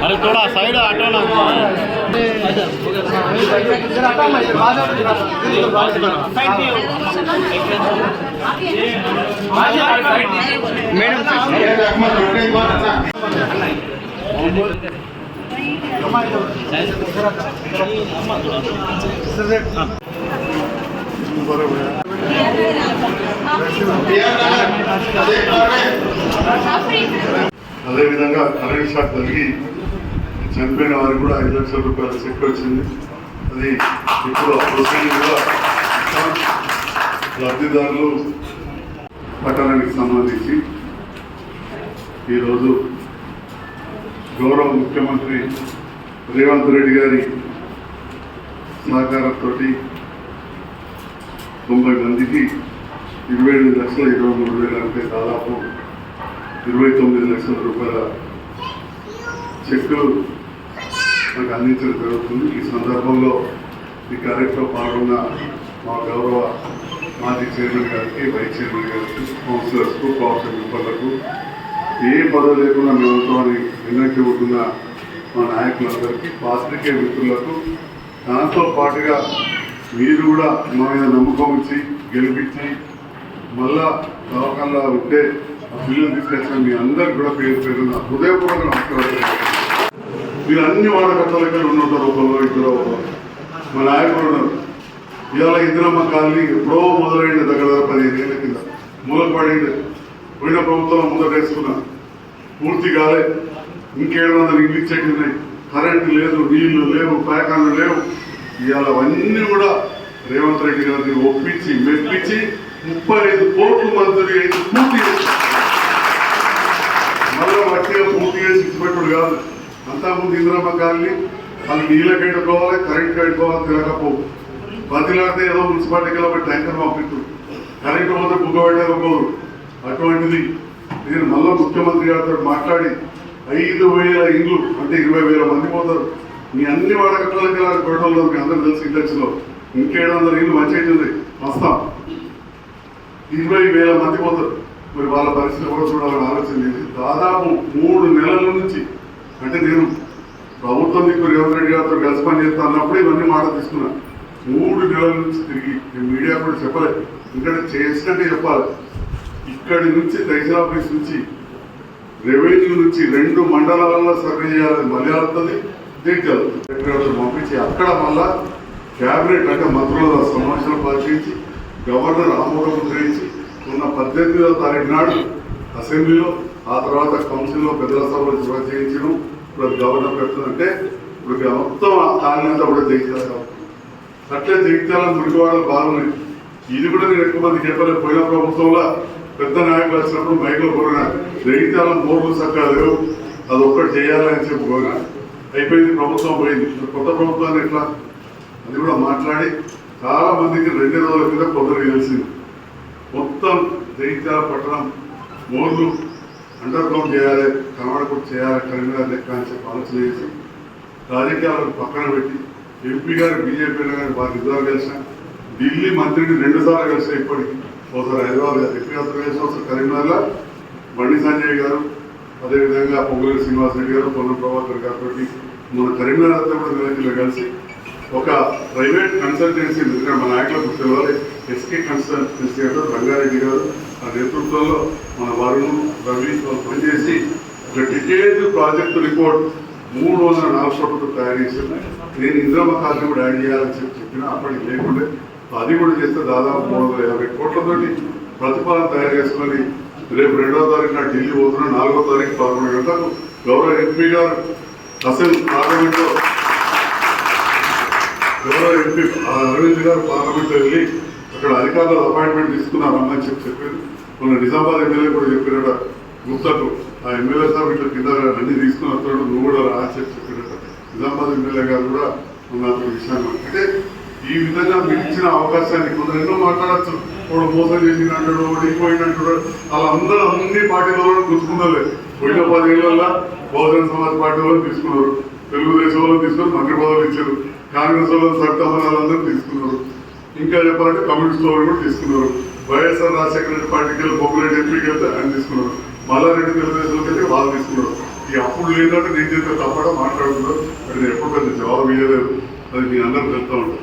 अरे थोड़ा साइड हटो ना అదేవిధంగా కరెంట్ షాక్ కలిగి చనిపోయిన వారికి కూడా ఐదు లక్షల రూపాయల చెక్ వచ్చింది. అది ఇప్పుడు ప్రొసీడింగ్గా లబ్ధిదారులు పట్టణానికి సంబంధించి ఈరోజు గౌరవ ముఖ్యమంత్రి రేవంత్ రెడ్డి గారి సహకారంతో తొంభై మందికి ఇరవై ఎనిమిది లక్షల ఇరవై మూడు వేల అంటే దాదాపు ఇరవై తొమ్మిది లక్షల రూపాయల చెక్ నాకు అందించడం జరుగుతుంది. ఈ సందర్భంలో ఈ కార్యక్రమం పాల్గొన్న మా గౌరవ మాజీ చైర్మన్ గారికి వైస్ చైర్మన్ గారికి కౌన్సిలర్స్కు కౌన్సిల్ మెంబర్లకు ఏ పదవి లేకుండా మేము ఉంటామని ఉంటున్న మా నాయకులందరికీ పాత్రికేయ మిత్రులకు దాంతో పాటుగా మీరు కూడా మా మీద నమ్మకం ఇచ్చి గెలిపించి మళ్ళా తవ్వకంలో ఉంటే ఆ పిల్లలు తీసుకొచ్చిన మీ అందరికి కూడా పేరు పేరు హృదయపూర్వక నమస్కారం మీరు అన్ని వాడకట్టాలకి ఉండుంటారు ఒకళ్ళు ఇద్దరు ఒకళ్ళు మా నాయకుడు ఉన్నారు. ఇవాళ ఇందిరమ్మ కాలనీ ఎప్పుడో మొదలైంది దగ్గర దగ్గర పదిహేను ఏళ్ళ కింద. మూలకు పోయిన ప్రభుత్వం ముందట వేసుకున్నా పూర్తి కాలే ఇంకేడు వందలు ఇల్లు ఇచ్చేటి ఉన్నాయి. కరెంటు లేదు నీళ్ళు లేవు ప్యాకాన్లు లేవు. ఇవాళ అవన్నీ కూడా రేవంత్ రెడ్డి గారిని ఒప్పించి మెప్పించి ముప్పై ఐదు కోట్లు మంత్రి అయితే పూర్తి చేసి మళ్ళీ వట్టిగా పూర్తి చేసి ఇచ్చిపెట్టుడు కాదు. అంతా ముందు ఇంద్రమ్మ కాలనీ వాళ్ళు నీళ్ళ కట్టుకోవాలి కరెంట్ కట్టుకోవాలి తిరగకపోవు బతిలాడితే ఏదో మున్సిపాలిటీకి వెళ్ళి ట్యాంకర్ పంపించు కరెంట్ పోతే బుగ్గ పెట్టకపోరు అటువంటిది నేను మళ్ళా ముఖ్యమంత్రి గారితో మాట్లాడి ఐదు వేల ఇండ్లు అంటే ఇరవై వేల మంది పోతారు. మీ అన్ని వాడకట్లకి గొడవలు మీ అందరూ తెలుసు ఇండస్ట్రీలో ఇంకేడు వందల ఇల్లు మంచిగా వస్తాం. ఇరవై వేల మంది పోతారు. మరి వాళ్ళ పరిస్థితి కూడా చూడాలని ఆలోచన చేసి దాదాపు మూడు నెలల నుంచి అంటే నేను ప్రభుత్వం దిక్కు రేవంత్ రెడ్డి గారితో కలిసి పని చేస్తా అన్నప్పుడు ఇవన్నీ మాట తీసుకున్నా. మూడు నెలల నుంచి తిరిగి నేను మీడియా కూడా చెప్పలేదు ఇక్కడ చేసినట్టే చెప్పాలి. ఇక్కడి నుంచి తహసీల్ ఆఫీస్ నుంచి రెవెన్యూ నుంచి రెండు మండలాలలో సర్వే చేయాలని మళ్ళీ అవుతుంది సెక్రటరీ పంపించి అక్కడ మళ్ళా క్యాబినెట్ అంటే మంత్రుల సమావేశం పరిశీలించి గవర్నర్ ఆమోదం ముద్రించి ఉన్న పద్దెనిమిదవ తారీఖు నాడు అసెంబ్లీలో ఆ తర్వాత కౌన్సిల్లో పెద్దల సభలో సభ చేయించడం ఇప్పుడు గవర్నర్ పెడుతుందంటే ఇప్పుడు మొత్తం ఆ కూడా జయించాలి కాబట్టి. అట్లే జగిత్యాల మురికివాడలు బాగున్నాయి ఇది కూడా నేను ఎక్కువ మంది చెప్పలేదు. పోయిన ప్రభుత్వంలో పెద్ద నాయకులు వచ్చినప్పుడు మైకులు కోరిన జగిత్యాల మూడు చక్కగా లేవు. అది ఒక్కటి చేయాలని చెప్పి అయిపోయింది ప్రభుత్వం పోయింది. ఇప్పుడు కొత్త ప్రభుత్వాన్ని ఎట్లా? అది కూడా మాట్లాడి చాలా మందికి రెండు రోజుల కింద కొందరు తెలిసింది. మొత్తం జగిత్యాల పట్టణం మోర్లు అండర్ గ్రౌండ్ చేయాలి కర్ణాటకు చేయాలి కరీంనగర్ లెక్క అని చెప్పి ఆలోచన చేసి రాజకీయాలను పక్కన పెట్టి ఎంపీ గారు బీజేపీ గారు వారి ఇద్దరు కలిసిన ఢిల్లీ మంత్రిని రెండుసార్లు కలిసిన ఇప్పటికి. ఒకసారి హైదరాబాద్ గారు ఎంపీ గారితో కలిసి ఒకసారి కరీంనగర్లో. బండి సంజయ్ గారు అదేవిధంగా పొంగులేరు శ్రీనివాస్ రెడ్డి గారు పొన్నం ప్రభాకర్ గారితో మన కరీంనగర్ కూడా నిలకీలో కలిసి ఒక ప్రైవేట్ కన్సల్టెన్సీ ఎందుకంటే మన నాయకులకు తెలియాలి ఎస్కే కన్సల్టెన్సీ గారు రంగారెడ్డి గారు ఆ నేతృత్వంలో మన వరుణ్ రవి పనిచేసి ఒక డీటెయిల్డ్ ప్రాజెక్టు రిపోర్ట్ మూడు వందల నాలుగు కోట్లతో తయారు చేసి నేను ఇంద్రమ్మ కాలనీ కూడా యాడ్ చేయాలని చెప్పి చెప్పిన అప్పటికి లేకుండా. అది కూడా చేస్తే దాదాపు మూడు వందల యాభై కోట్లతోటి ప్రతిపాదన తయారు చేసుకొని రేపు రెండో తారీఖు నా ఢిల్లీ పోతున్నా నాలుగో తారీఖు పదకొండు గంటలకు గౌరవ ఎంపీ గారు అసలు పార్లమెంట్లో. గౌరవ ఎంపీ అరవింద్ గారు పార్లమెంట్ వెళ్ళి అక్కడ అధికారులు అపాయింట్మెంట్ తీసుకున్నారమ్మని చెప్పి చెప్పారు. మన నిజామాబాద్ ఎమ్మెల్యే కూడా చెప్పినట గుప్తకు ఆ ఎమ్మెల్యే సార్ ఇట్లా కింద అన్ని తీసుకుని వస్తున్నాడు నువ్వు కూడా రా చెప్పి చెప్పినట నిజామాబాద్ ఎమ్మెల్యే గారు కూడా ఉన్న అతని విషయాన్ని అంటే ఈ విధంగా మీరు ఇచ్చిన అవకాశాన్ని కొందరు ఎన్నో మాట్లాడచ్చు. వాడు మోసం చేసినట్టు అలా వాళ్ళందరూ అన్ని పార్టీలలో గుర్తుకున్నారు పోయిన పదేళ్ళ బహుజన సమాజ్ పార్టీ వాళ్ళు తీసుకున్నారు. తెలుగుదేశం వాళ్ళు తీసుకుని మంత్రి పదవులు ఇచ్చారు. కాంగ్రెస్ వాళ్ళు సర్తమనాలందరూ తీసుకున్నారు. ఇంకా చెప్పాలంటే కమ్యూనిస్ట్ వాళ్ళు కూడా తీసుకున్నారు. వైఎస్ఆర్ రాజశేఖర రెడ్డి పార్టీకి వెళ్ళి బొమ్మరెడ్డి ఎంపీకి వెళ్తే ఆయన తీసుకున్నారు. మల్లారెడ్డి తెలుగుదేశంకి వెళ్తే వాళ్ళు తీసుకున్నారు. ఈ అప్పుడు లేదంటే నేను చేస్తే తప్పగా మాట్లాడుతున్నారు. అది ఎప్పుడు పెద్ద జవాబు ఇవ్వలేదు అది మీ అందరూ తెలుస్తూ ఉంటారు